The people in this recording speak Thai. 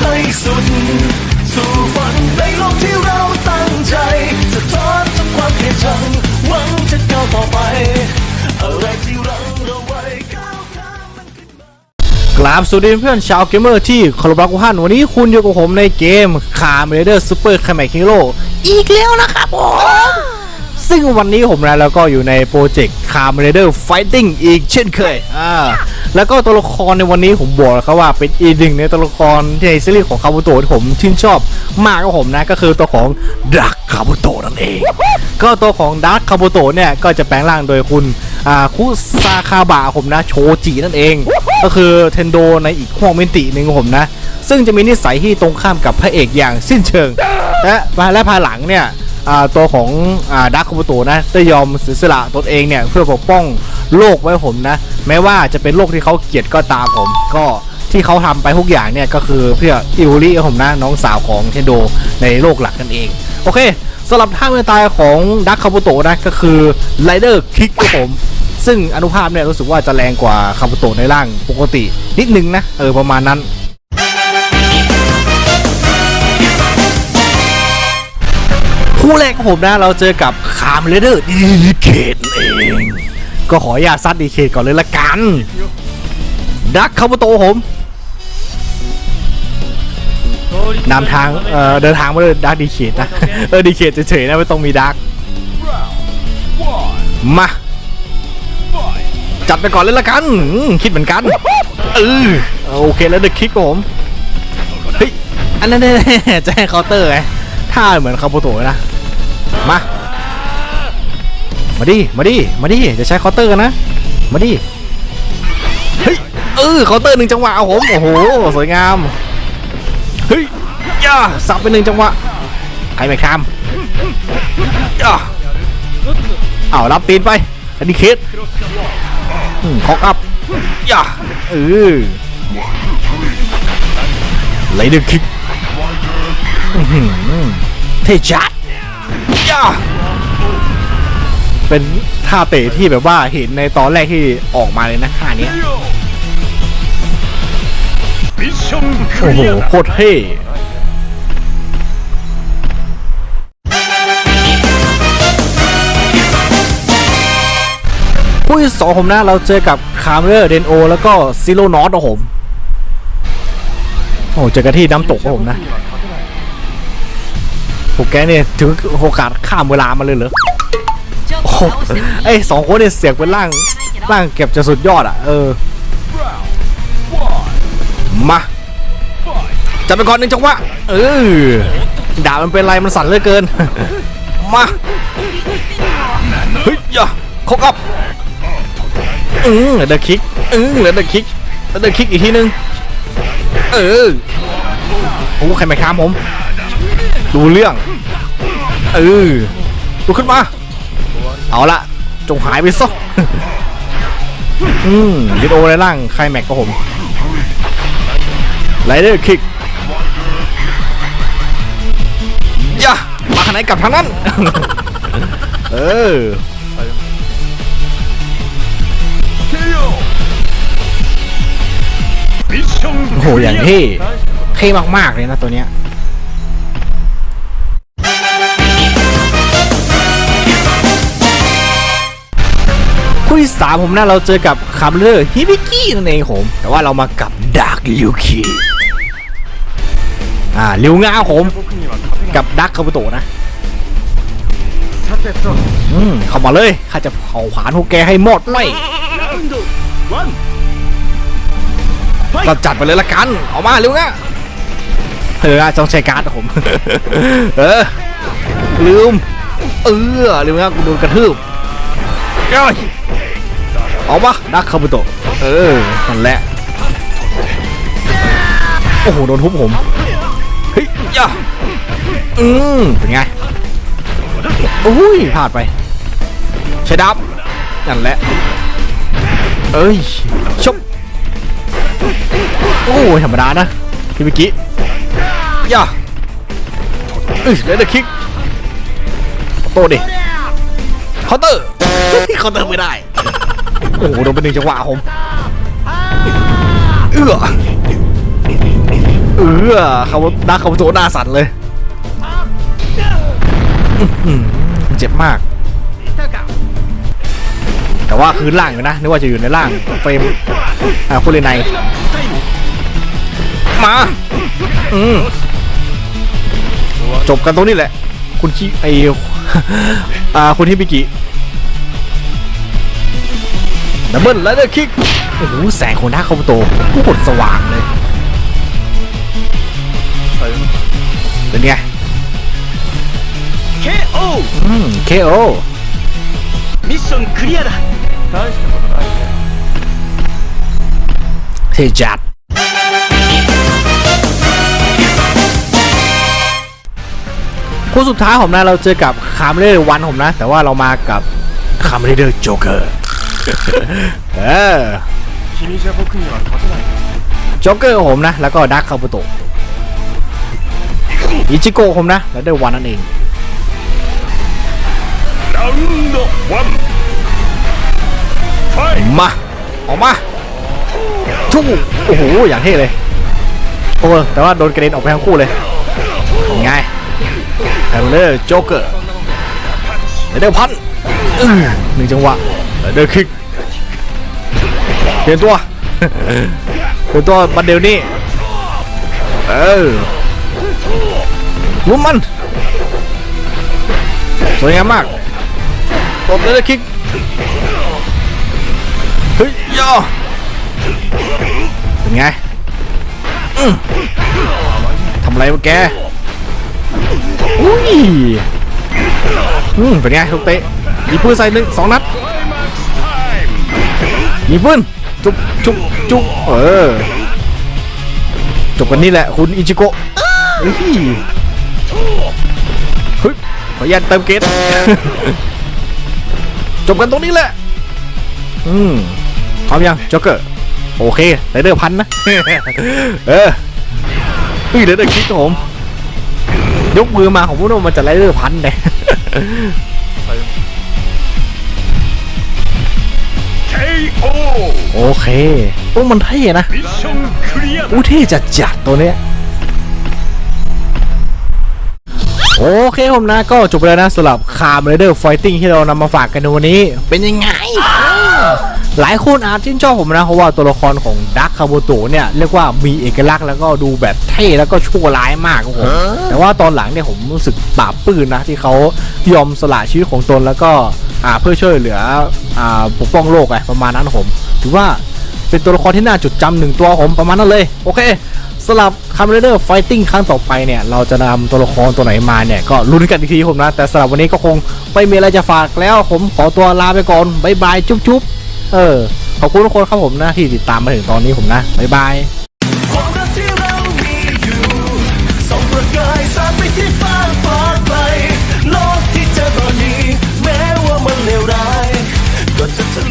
ให้สุด สู่ฝันในโลกที่เราตั้งใจ สะท้อนทุกความเกลียดชังหวังจะก้าวต่อไป อะไรที่รังเราไว้ก้าวข้ามมันขึ้นมากราบสวัสดีเพื่อนชาวเกมเมอร์ที่คารพรักทุกท่านวันนี้คุณอยู่กับผมในเกมคาร์เมเดอร์ซูเปอร์คาแมคิโร่อีกแล้วนะครับผมซึ่งวันนี้ผมนะแล้วก็อยู่ในโปรเจกต์คาร์เมเดอร์ไฟติ้งอีกเช่นเคยอ่า แล้วก็ตัวละครในวันนี้ผมบอกแล้วครับว่าเป็นอีกหนึ่งในตัวละครในซีรีส์ของคาบุโตะที่ผมชื่นชอบมากกับผมนะก็คือตัวของดักคาบุโตะนั่นเอง ก็ตัวของดักคาบุโตะเนี่ยก็จะแปลงร่างโดยคุณคุซาคาบะผมนะโชจินั่นเอง ก็คือเทนโดในอีกห้องมิติหนึ่งของผมนะ ซึ่งจะมีนิสัยที่ตรงข้ามกับพระเอกอย่างสิ้นเชิงและและภายหลังเนี่ย ตัวของดักคาบุโตะนะได้ยอมเสียสละตนเองเนี่ยเพื่อปกป้องโลกไว้ผมนะ แม้ว่าจะเป็นโลกที่เขาเกลียดก็ตามผมก็ที่เขาทำไปทุกอย่างเนี่ยก็คือเพื่ออิวริผมนะน้องสาวของเทนโดในโลกหลักนั่นเอง โอเคสำหรับท่าเมื่อตายของดักคาบุโตะนะก็คือไรเดอร์คิกครับผม ซึ่งอนุภาพเนี่ยรู้สึกว่าจะแรงกว่าคาบุโตะในร่างปกติ นิดนึงนะ เออประมาณนั้น คู่แรกของผมนะ เราเจอกับคามเลเดอร์ดีเคทเองก็ขออย่าตซัดดีเคทก่อนเลยละกัน ดักคาบุโตผมนำทางเอ่อเดินทางมาเลยดักดีเคทนะเออดีเคทเฉยๆนะไม่ต้องมีดักมาจัดไปก่อนเลยละกัน คิดเหมือนกันเออโอเคแล้วเดอะคิกผมเฮ้ยอันนั้นแน่ๆจะให้เคาน์เตอร์ไงท่าเหมือนคาโบโตนะ มา มาดิ มาดิ มาดิ จะใช้คาน์เตอร์กันนะ มาดิ เฮ้ย เออคาน์เตอร์หนึ่งจังหวะเอาผม โอ้โห สวยงาม เฮ้ยย่าสับไปหนึ่งจังหวะใครไม่ข้ามย่าเอารับตีนไปอันนี้เคสคอกอัพย่าเออไลเดอร์คิกเทจัด ย่าเป็นท่าเตะที่แบบว่าเห็นในตอนแรกที่ออกมาเลยนะท่าเนี้ยมิชชั่นคโอ้โหลียร์โคตรเท่ผู้ที่สองผมนะเราเจอกับคาร์เมอร์เดนโอ แล้วก็ซิโรนอตของผม โอ้โหเจอกันที่น้ำตกของผมนะพว กแกเนี่ยถือโอกาสข้ามเวลามาเลยเหรอโอ้ไอ้สองคนเนี่ยเสียงเป็นร่างร่างเก็บจะสุดยอดอะ เออ มาจับไปก่อนหนึ่งจังหวะเออดาบมันเป็นไรมันสั่นเหลือเกิน มาเฮ้ยอย่าคกอัพอืมเดือเดอะคิกอืมเดือเดอะคิกเหลือเดอะคิกอีกทีนึงเออโอ้ใครม่ค้ามผม ดูเรื่องเออลุกขึ้นมา เอาละจงหายไปซะอืมลิโอในร่างใครแม็กกับผมไรเดอร์คิกย่ามาขางไหนกลับทางนั้น เออมิชชั่นโอ้โหอย่างเท่เท่มากๆเลยนะตัวเนี้ย ที่3ผมนะเราเจอกับคามเลอร์ฮิบิกินั่นเองผม แต่ว่าเรามากับดาร์กลิวคิอ่าลิวงาผมกับดักคาบุโตะนะอืมเข้ามาเลยข้าจะเผาผลานพวกแกให้หมดไม่ราจัดไปเลยละกันออกมาเร็วนะเออจ้องใช้การ์ดผม เออลืม เออลืมนะกูโดนกระทืบเอ้ย ออกมาดักคาบุโตะเออนั่นแหละโอ้โหโดนทุบผมเฮ้ยย่าอืมเป็นไงโอ้ยพลาดไปใช้ดับนั่นแหละเอ้ยชบโอ้ยธรรมดานะพี่มิกิย่าเอ้ยเลดคิกโตดิเคาน์เตอร์เคาน์เตอร์ไม่ได้ โอ้โหโดนไปหนึ่งจังหวะผมเอื้อเออเขาดักเขาโจหน้าสั่นเลยอื้อหือเจ็บมาก แต่ว่าคืนล่างอยู่นะนึกว่าจะอยู่ในล่างเฟรมอ่าคุณเลนในมาอืมจบกันตรงนี้แหละ คุณคิไออ่าคุณฮิบิกิ ดับเบิลแล้วเดอร์คิกโอ้โหแสงของหน้าคาบุโตะโคตรสว่างเลย เป็นไง KO อืม KO ミッションクリアだ大したことないね เทจัด คู่สุดท้ายผมนะ เราเจอกับคามเรเดอร์วันผมนะ แต่ว่าเรามากับคามเรเดอร์โจ๊กเกอร์ เออจ็อกเกอร์ผมนะ แล้วก็ดักคาปุโตะอิจิโกะผมนะ แล้วได้วันนั่นเองมา ออกมาชุ่มโอ้โห อย่างเท่เลย โอ้แต่ว่าโดนกระเด็นออกไปทั้งคู่เลยไงแฮมเลอร์โจ๊กเกอร์ เดอร์พันหนึ่งจังหวะเดอร์คิกเปลี่ยนตัวเปลี่ยนตัวบันเดลนี่เออลุ้มมันสวยงามมากตบเดอร์คิกเฮ้ยย่อเป็นไงทำอะไรวะแกอุ้ย อืมเป็นไงทุกเตะยิงปืนใส่หนึ่งสองนัดยิงปืนจุ๊บจุ๊บจุ๊บเออจบกันนี่แหละคุณอิจิโกะเฮ้ยเฮ้ยขออนุญาตเติมเกตจบกันตรงนี้แหละอืมพร้อมยังจ็อกเกอร์โอเคไรเดอร์พันนะเออเฮ้ยไรเดอร์คิกครับผม ยกมือมาของพวกนู้นมันจะไล่เรือพันเลยโอเคโอ้มันเท่นะอู้เท่จัดจัดตัวเนี้ยโอเคผมนะก็จบแล้วนะสำหรับคาร์มเรเดอร์ไฟติ้งที่เรานำมาฝากกันในวันนี้ เป็นยังไง หลายคนอาจชื่นชอบผมนะ เพราะว่าตัวละครของดักคาโบโตะเนี่ยเรียกว่ามีเอกลักษณ์แล้วก็ดูแบบเท่แล้วก็ชั่วร้ายมากครับผมแต่ว่าตอนหลังเนี่ยผมรู้สึกปราบปลื้มนะที่เขายอมสละชีวิตของตนแล้วก็อ่าเพื่อช่วยเหลืออ่าปกป้องโลกไงประมาณนั้นครับผม ถือว่าเป็นตัวละครที่น่าจดจำหนึ่งตัวครับผมประมาณนั้นเลย โอเคสำหรับคาร์เรเดอร์ไฟติ้งครั้งต่อไปเนี่ย เราจะนำตัวละครตัวไหนมาเนี่ย ก็ลุ้นกันอีกทีครับผมนะ แต่สำหรับวันนี้ก็คงไม่มีอะไรจะฝากแล้วผมขอตัวลาไปก่อนบายบาย จุ๊บจุ๊บ เออ ขอบคุณทุกคนครับผมนะที่ติดตามมาถึงตอนนี้ผมนะ บ๊ายบายกที่ะทะ